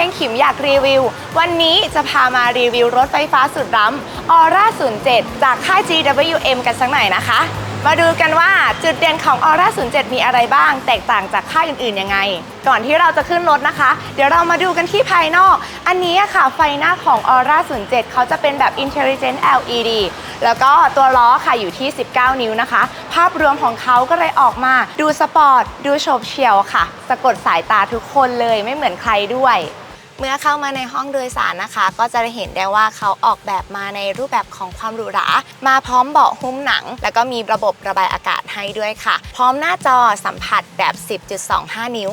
มเพลงขิมอยากรีวิว วันนี้จะพามารีวิวรถไฟฟ้าสุดล้ำออร่า07 จากค่าย GWM กันสักหน่อยนะคะ มาดูกันว่าจุดเด่นของออร่า07 มีอะไรบ้าง แตกต่างจากค่ายอื่นๆยังไง ก่อนที่เราจะขึ้นรถนะคะ เดี๋ยวเรามาดูกันที่ภายนอก อันนี้ค่ะไฟหน้าของออร่า07 เขาจะเป็นแบบ Intelligent LED แล้วก็ตัวล้อค่ะอยู่ที่ 19 นิ้วนะคะ ภาพรวมของเขาก็เลยออกมา ดูสปอร์ต ดูโฉบเฉี่ยวค่ะ สะกดสายตาทุกคนเลยไม่เหมือนใครด้วย เมื่อเข้ามาในห้องโดยสารนะคะ ก็จะเห็นได้ว่าเขาออกแบบมาในรูปแบบของความหรูหรา มาพร้อมเบาะหุ้มหนัง แล้วก็มีระบบระบายอากาศให้ด้วยค่ะ พร้อมหน้าจอสัมผัสแบบ 10.25 นิ้ว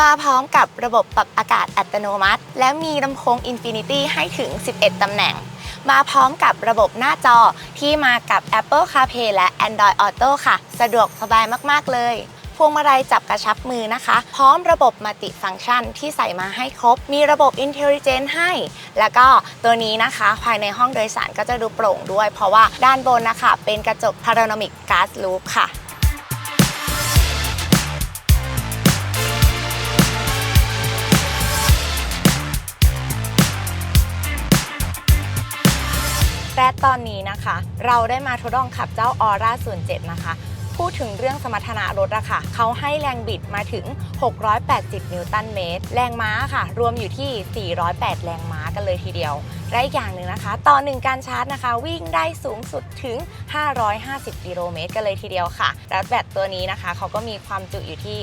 มาพร้อมกับระบบปรับอากาศอัตโนมัติ และมีลำโพง Infinity ให้ถึง 11 ตำแหน่ง มาพร้อมกับระบบหน้าจอที่มากับ Apple CarPlay และ Android Auto ค่ะ สะดวกสบายมาก ๆ เลย พวงมาลัยจับกระชับมือนะคะ พร้อมระบบมัลติฟังก์ชันที่ใส่มาให้ครบ มีระบบ Intelligent ให้ แล้วก็ตัวนี้นะคะ ภายในห้องโดยสารก็จะดูโปร่งด้วย เพราะว่าด้านบนนะคะ เป็นกระจก Panoramic Glass Roof ค่ะและตอนนี้นะคะ เราได้มาทดลองขับเจ้า Aura 07 นะคะ พูดถึงเรื่องสมรรถนะรถอะค่ะ เขาให้แรงบิดมาถึง 680 นิวตันเมตร แรงม้าค่ะ รวมอยู่ที่ 408 แรงม้ากันเลยทีเดียวและอีกอย่างหนึ่งนะคะ ต่อหนึ่งการชาร์จนะคะ วิ่งได้สูงสุดถึง 550 กิโลเมตรกันเลยทีเดียวค่ะ และแบตตัวนี้นะคะเขาก็มีความจุอยู่ที่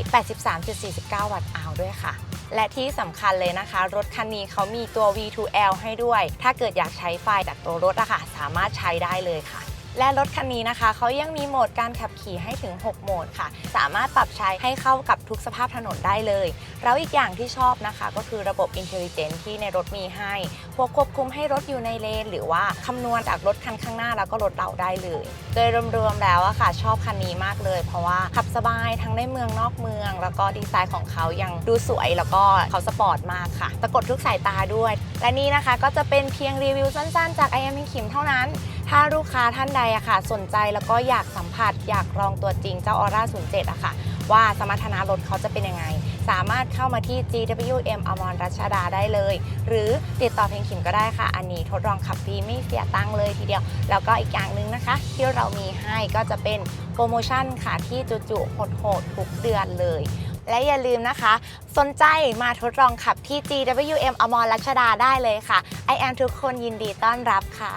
83.49 วัตต์อาวด้วยค่ะและที่สำคัญเลยนะคะ รถคันนี้เขามีตัว V2L ให้ด้วย ถ้าเกิดอยากใช้ไฟจากตัวรถอะค่ะ สามารถใช้ได้เลยค่ะ และรถคันนี้นะคะ เขายังมีโหมดการขับขี่ให้ถึง 6 โหมดค่ะ สามารถปรับใช้ให้เข้ากับทุกสภาพถนนได้เลย แล้วอีกอย่างที่ชอบนะคะ ก็คือระบบ Intelligent ที่ในรถมีให้ พวกควบคุมให้รถอยู่ในเลน หรือว่าคำนวณจากรถคันข้างหน้าแล้วก็รถเราได้เลย โดยรวมๆแล้วอะค่ะ ชอบคันนี้มากเลย เพราะว่าขับสบายทั้งในเมืองนอกเมือง แล้วก็ดีไซน์ของเขายังดูสวยแล้วก็เขาสปอร์ตมากค่ะสะกดทุกสายตาด้วย และนี่นะคะก็จะเป็นเพียงรีวิวสั้นๆ จาก i อ m คิมเท่านั้น ถ้าลูกค้าท่านใดอะค่ะ สนใจแล้วก็อยากสัมผัส อยากลองตัวจริงเจ้า Aura 07อะค่ะ ว่าสมรรถนะรถเขาจะเป็นยังไง สามารถเข้ามาที่ GWM อมรรัชดาได้เลย หรือติดต่อเพลงขิมก็ได้ค่ะ อันนี้ทดลองขับฟรีไม่เสียตังค์เลยทีเดียว แล้วก็อีกอย่างหนึ่งนะคะ ที่เรามีให้ก็จะเป็นโปรโมชั่นค่ะที่จุๆโหดๆทุกเดือนเลยและอย่าลืมนะคะ สนใจมาทดลองขับที่ GWM อมรรัชดาได้เลยค่ะ I am ทุกคนยินดีต้อนรับค่ะ